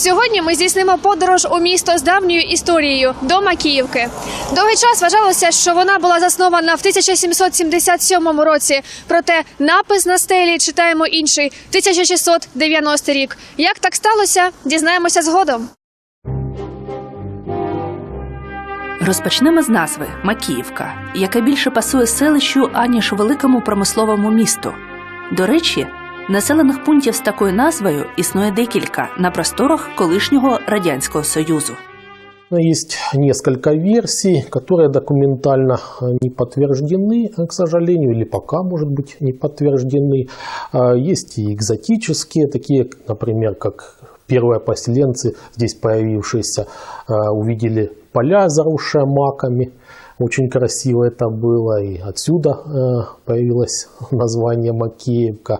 Сьогодні ми здійснимо подорож у місто з давньою історією до Макіївки. Довгий час вважалося, що вона була заснована в 1777 році. Проте напис на стелі читаємо інший 1690 рік. Як так сталося, дізнаємося згодом. Розпочнемо з назви Макіївка, яка більше пасує селищу, аніж великому промисловому місту. До речі, населених пунктів з такою назвою існує декілька на просторах колишнього радянського союзу. Но Есть несколько версий, которые документально э, не подтверждены, э, к сожалению, или пока, может быть, не подтверждены. А, Есть и экзотические, такие, например, как первые поселенцы, здесь появившиеся, э, увидели поля, заросшие маками. Очень красиво это было, и отсюда э, появилось название Макеевка.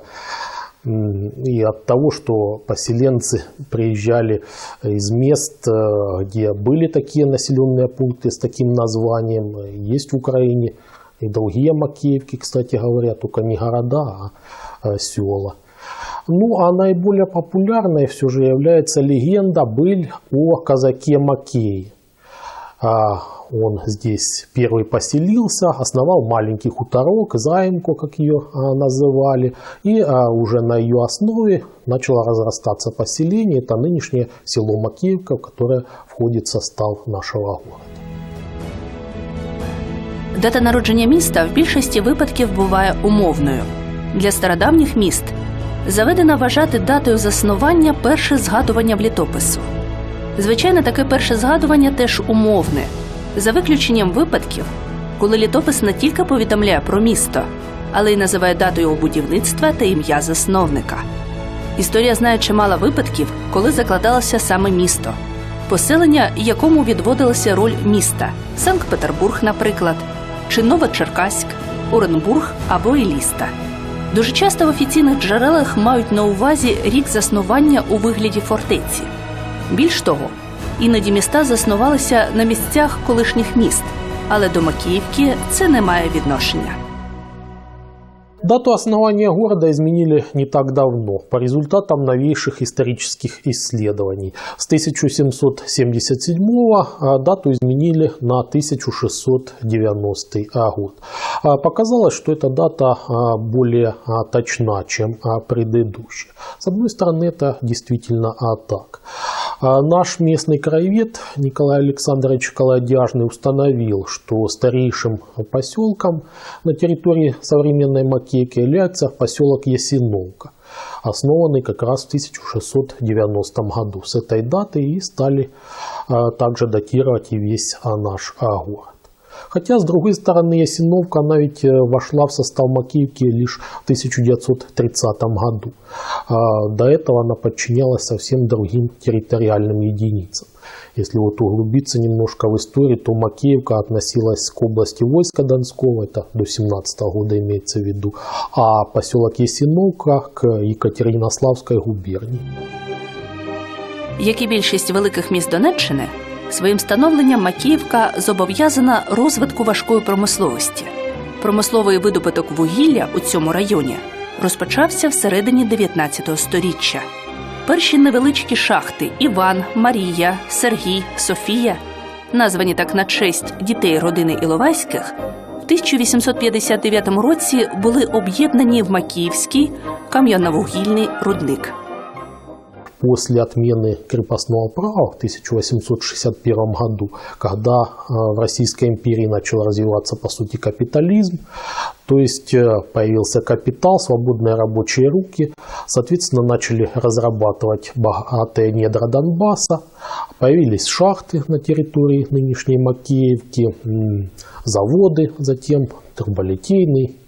М, И от того, что поселенцы приезжали из мест, э, где были такие населенные пункты с таким названием, э, есть в Украине и другие Макеевки, кстати говоря, только не города, а э, села. Ну, а наиболее популярной все же является легенда «Быль о казаке Макее». А, Он здесь первый поселился, основал маленький хуторок, Заимку, как ее а, называли, и а, уже на ее основе начало разрастаться поселение. Это нынешнее село Макеевка, в которое входит в состав нашего города. Дата народження міста в більшості випадків буває умовною. Для стародавніх міст заведено вважати датою заснування перше згадування в літопису. Звичайно, таке перше згадування теж умовне, за виключенням випадків, коли літопис не тільки повідомляє про місто, але й називає дату його будівництва та ім'я засновника. Історія знає чимало випадків, коли закладалося саме місто, поселення, якому відводилася роль міста Санкт-Петербург, наприклад, чи Новочеркаськ, Оренбург або Еліста. Дуже часто в офіційних джерелах мають на увазі рік заснування у вигляді фортеці. Більш того, іноді міста заснувалися на місцях колишніх міст, але до Макіївки це не має відношення. Дату основания города изменили не так давно, по результатам новейших исторических исследований. С 1777 а, дату изменили на 1690 год. А, Показалось, что эта дата а, более а, точна, чем а, предыдущая. С одной стороны, это действительно а, так. А Наш местный краевед Николай Александрович Колодяжный установил, что старейшим поселком на территории современной Макейки является поселок Ясиновка, основанный как раз в 1690 году. С этой даты и стали а, также датировать и весь а, наш а, город. Хотя, с другой стороны, Ясиновка, она ведь э, вошла в состав Макеевки лишь в 1930 году. А До этого она подчинялась совсем другим территориальным единицам. Если вот углубиться немножко в историю, то Макеевка относилась к области войска Донского, это до 17 года имеется в виду, а поселок Ясиновка к Екатеринославской губернии. Як і більшість великих міст Донеччини, своїм становленням Макіївка зобов'язана розвитку важкої промисловості. Промисловий видобуток вугілля у цьому районі розпочався всередині 19 століття. Перші невеличкі шахти Іван, Марія, Сергій, Софія, названі так на честь дітей родини Іловайських, в 1859 році були об'єднані в Макіївський кам'яновугільний рудник. После отмены крепостного права в 1861 году, когда э, в Российской империи начал развиваться, по сути, капитализм, то есть э, появился капитал, свободные рабочие руки, соответственно, начали разрабатывать богатые недра Донбасса, появились шахты на территории нынешней Макеевки, заводы, затем труболитейный,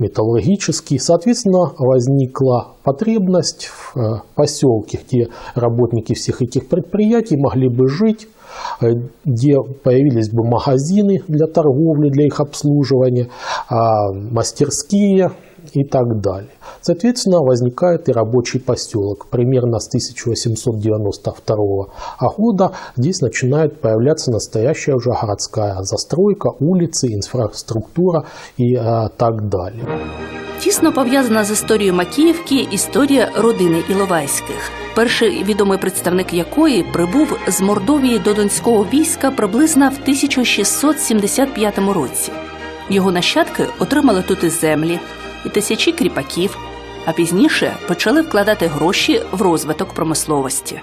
металлургический. Соответственно, возникла потребность в э, поселке, где работники всех этих предприятий могли бы жить, э, где появились бы магазины для торговли, для их обслуживания, а, мастерские и так далее. Соответственно, возникает и рабочий поселок. Примерно с 1892 года здесь начинает появляться настоящая уже городская застройка, улицы, инфраструктура и а, так далее. Тісно пов'язана з історією Макіївки історія родини Іловайських, перший відомий представник якої прибув з Мордовії до донського війська приблизно в 1675 році. Його нащадки отримали тут і землі, і тисячі кріпаків, а пізніше почали вкладати гроші в розвиток промисловості.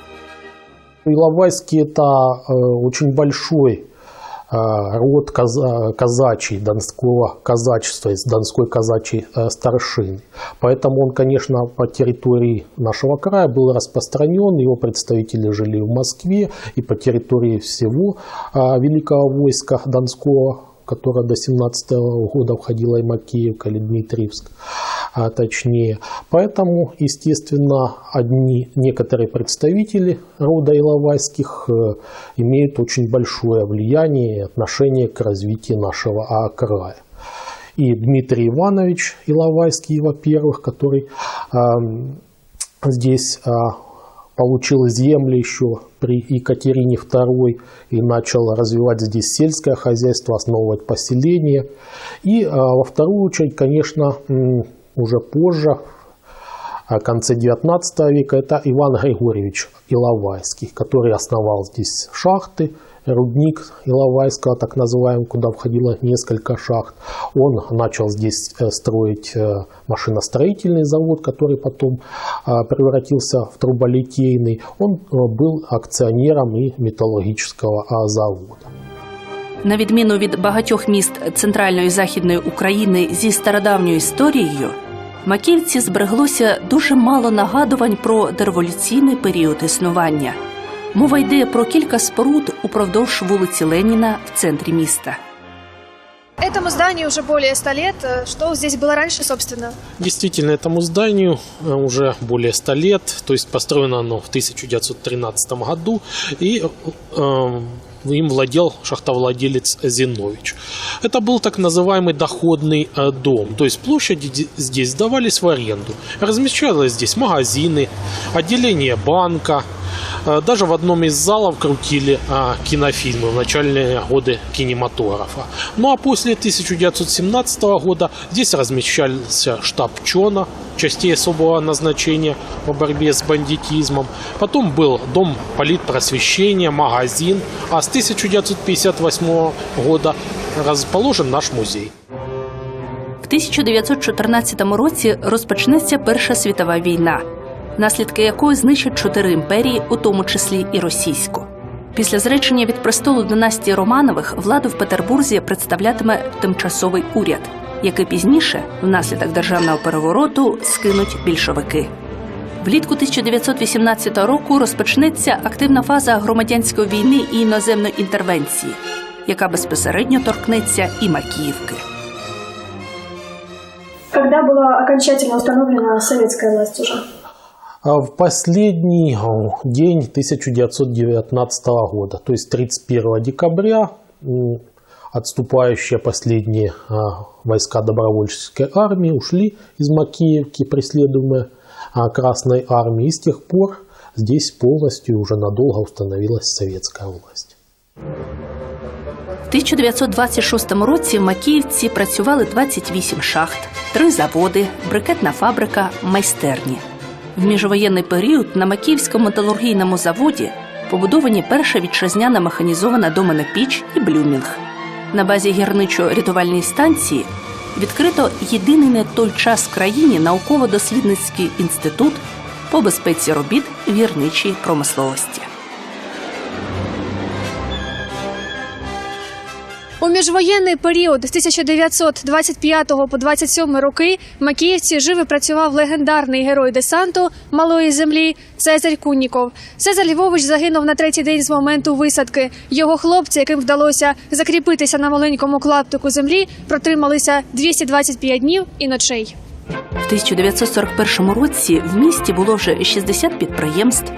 Иловайский – это э, очень большой э, род каза- казачий, донского казачества, из донской казачьей э, старшины. Поэтому он, конечно, по территории нашего края был распространен, его представители жили в Москве и по территории всего э, великого войска донского, которое до 17 года входило и Макеевка или Дмитриевск а точнее. Поэтому, естественно, одни, некоторые представители рода Иловайских э, имеют очень большое влияние и отношение к развитию нашего края. И Дмитрий Иванович Иловайский, во-первых, который ам, здесь а, получил земли еще при Екатерине II и начал развивать здесь сельское хозяйство, основывать поселение. И а, во вторую очередь, конечно, м, уже позже, в конце 19 века, это Иван Григорьевич Иловайский, который основал здесь шахты, рудник Иловайского, так называемый, куда входило несколько шахт. Он начал здесь э, строить э, машиностроительный завод, который потом а, превратился в труболитейный. Он э, был акционером и металлургического а, завода. На відміну від багатьох міст центральної і західної України зі стародавньою історією, Макіївці збереглося дуже мало нагадувань про дореволюційний період існування. Мова йде про кілька споруд упродовж вулиці Леніна в центрі міста. Этому зданию уже более 100 лет. Э, Что здесь было раньше, собственно? Действительно, этому зданию э, уже более 100 лет, то есть построено оно в 1913 году, и э, им владел шахтовладелец Зинович. Это был так называемый доходный э, дом, то есть площади ди- здесь сдавались в аренду. Размещалось здесь магазины, отделение банка, Э, Даже в одном из залов крутили а, кинофильмы в начальные годы кинематографа. Ну а после 1917 года здесь размещался штаб ЧОНа, частей особого назначения по борьбе с бандитизмом. Потом был дом политпросвещения, магазин. А с 1958 года расположен наш музей. В 1914 році розпочнеться Перша світова війна, наслідки якої знищать чотири імперії, у тому числі і російську. Після зречення від престолу династії Романових владу в Петербурзі представлятиме тимчасовий уряд, який пізніше, внаслідок державного перевороту, скинуть більшовики. Влітку 1918 року розпочнеться активна фаза громадянської війни і іноземної інтервенції, яка безпосередньо торкнеться і Макіївки. Когда была окончательно установлена советская власть уже? А В последний о, день 1919 года, то есть 31 декабря, м, отступающие последние а, войска добровольческой армии ушли из Макеевки, преследуемые а, Красной армией. И с тех пор здесь полностью уже надолго установилась советская власть. В 1926 році в Макіївці працювали 28 шахт, три заводи, брикетна фабрика, майстерні. В міжвоєнний період на Макіївському металургійному заводі побудовані перша вітчизняна механізована домана піч і блюмінг. На базі гірничо-рятувальної станції відкрито єдиний на той час в країні науково-дослідницький інститут по безпеці робіт в гірничій промисловості. У міжвоєнний період з 1925 по 27 роки в Макіївці жив і працював легендарний герой десанту малої землі Цезарь Кунніков. Цезар Львович загинув на третій день з моменту висадки. Його хлопці, яким вдалося закріпитися на маленькому клаптику землі, протрималися 225 днів і ночей. В 1941 році в місті було вже 60 підприємств,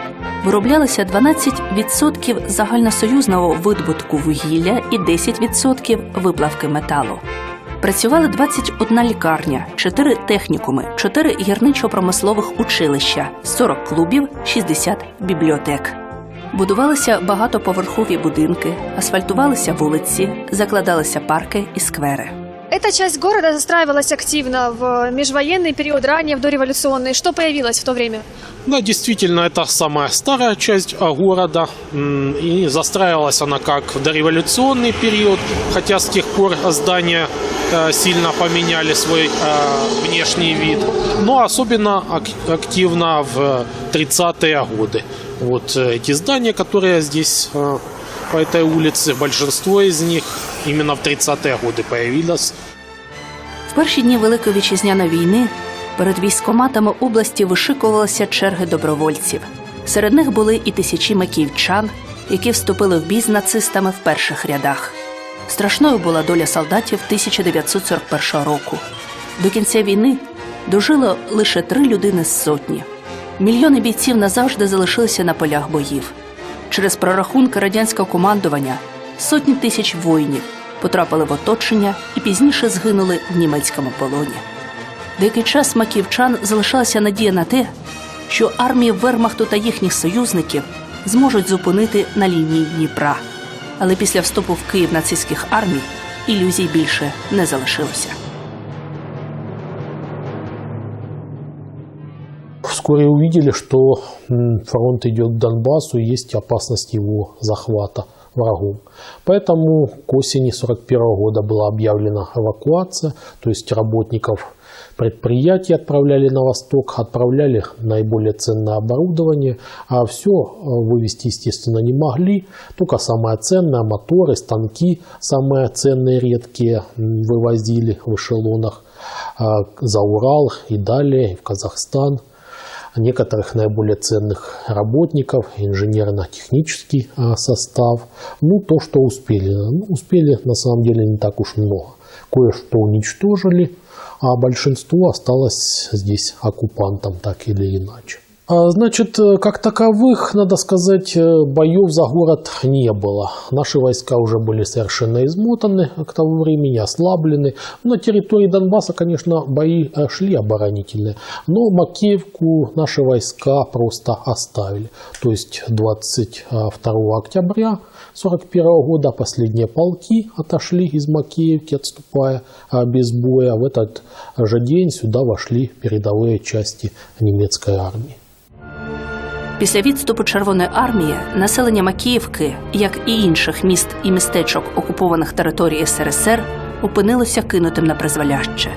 вироблялося 12% загальносоюзного видобутку вугілля і 10% виплавки металу. Працювали 21 лікарня, 4 технікуми, 4 гірничо-промислових училища, 40 клубів, 60 бібліотек. Будувалися багатоповерхові будинки, асфальтувалися вулиці, закладалися парки і сквери. Эта часть города застраивалась активно в межвоенный период, ранее в дореволюционный. Что появилось в то время? Да, действительно, это самая старая часть а, города. И застраивалась она как в дореволюционный период, хотя с тех пор здания э, сильно поменяли свой э, внешний вид. Но особенно ак- активно в 30-е годы. Вот э, эти здания, которые здесь по этой улице, большинство из них именно в 30-е годы появилось. В перші дні Великої вітчизняної війни перед військоматами області вишикувалися черги добровольців. Серед них були і тисячі макіївчан, які вступили в бій з нацистами в перших рядах. Страшною була доля солдатів 1941 року. До кінця війни дожило лише три людини з сотні. Мільйони бійців назавжди залишилися на полях боїв. Через прорахунки радянського командування сотні тисяч воїнів потрапили в оточення і пізніше згинули в німецькому полоні. Деякий час маківчан залишалася надія на те, що армії Вермахту та їхніх союзників зможуть зупинити на лінії Дніпра. Але після вступу в Київ нацистських армій ілюзій більше не залишилося. Вскоре увидели, что фронт идет к Донбассу и есть опасность его захвата врагом. Поэтому к осени 1941 года была объявлена эвакуация, то есть работников предприятий отправляли на восток, отправляли наиболее ценное оборудование, а все вывести, естественно, не могли. Только самое ценное, моторы, станки, самые ценные, редкие, м, вывозили в эшелонах а, за Урал и далее, и в Казахстан некоторых наиболее ценных работников, инженерно-технический состав. Ну, то, что успели. Ну, успели на самом деле не так уж много. Кое-что уничтожили, а большинство осталось здесь оккупантом так или иначе. А, Значит, э, как таковых, надо сказать, э, боев за город не было. Наши войска уже были совершенно измотаны к тому времени, ослаблены. На территории Донбасса, конечно, бои шли оборонительные, но Макеевку наши войска просто оставили. То есть 22 октября 1941 года последние полки отошли из Макеевки, отступая а, без боя. В этот же день сюда вошли передовые части немецкой армии. Після відступу Червоної армії населення Макіївки, як і інших міст і містечок окупованих територій СРСР, опинилося кинутим на призволяще.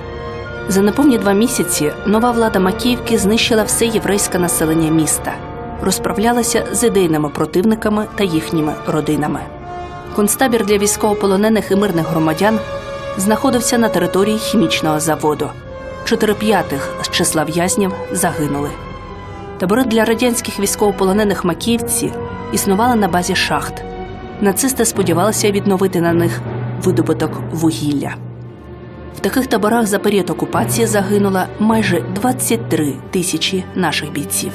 За неповні два місяці нова влада Макіївки знищила все єврейське населення міста, розправлялася з ідейними противниками та їхніми родинами. Концтабір для військовополонених і мирних громадян знаходився на території хімічного заводу. Чотири п'ятих з числа в'язнів загинули. Табори для радянських військовополонених макіївці існували на базі шахт. Нацисти сподівалися відновити на них видобуток вугілля. В таких таборах за період окупації загинуло майже 23 тисячі наших бійців.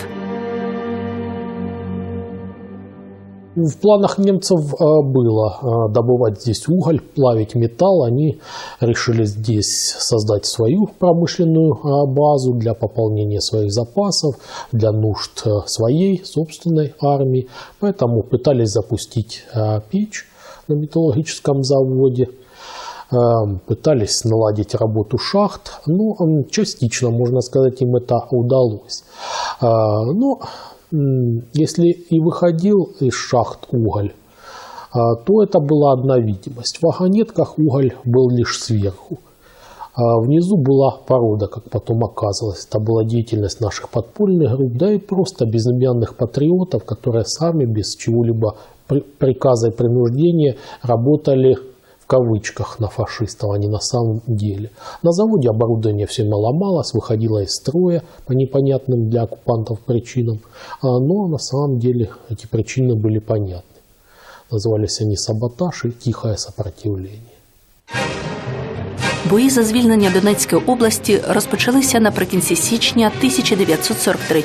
В планах немцев э, было э, добывать здесь уголь, плавить металл. Они решили здесь создать свою промышленную э, базу для пополнения своих запасов, для нужд своей собственной армии. Поэтому пытались запустить печь на металлургическом заводе. Пытались наладить работу шахт, но м, частично, можно сказать, им это удалось. Но если и выходил из шахт уголь, а, то это была одна видимость. В вагонетках уголь был лишь сверху. А внизу была порода, как потом оказалось. Это была деятельность наших подпольных групп, да и просто безымянных патриотов, которые сами без чего-либо при- приказа и принуждения работали кавычках на фашистов, а не на самом деле. На заводе оборудование все время ломалось, выходило из строя по непонятным для оккупантов причинам, А, но на самом деле эти причины были понятны. Назывались они саботаж и тихое сопротивление. Бої за звільнення Донецької області розпочалися наприкінці січня 1943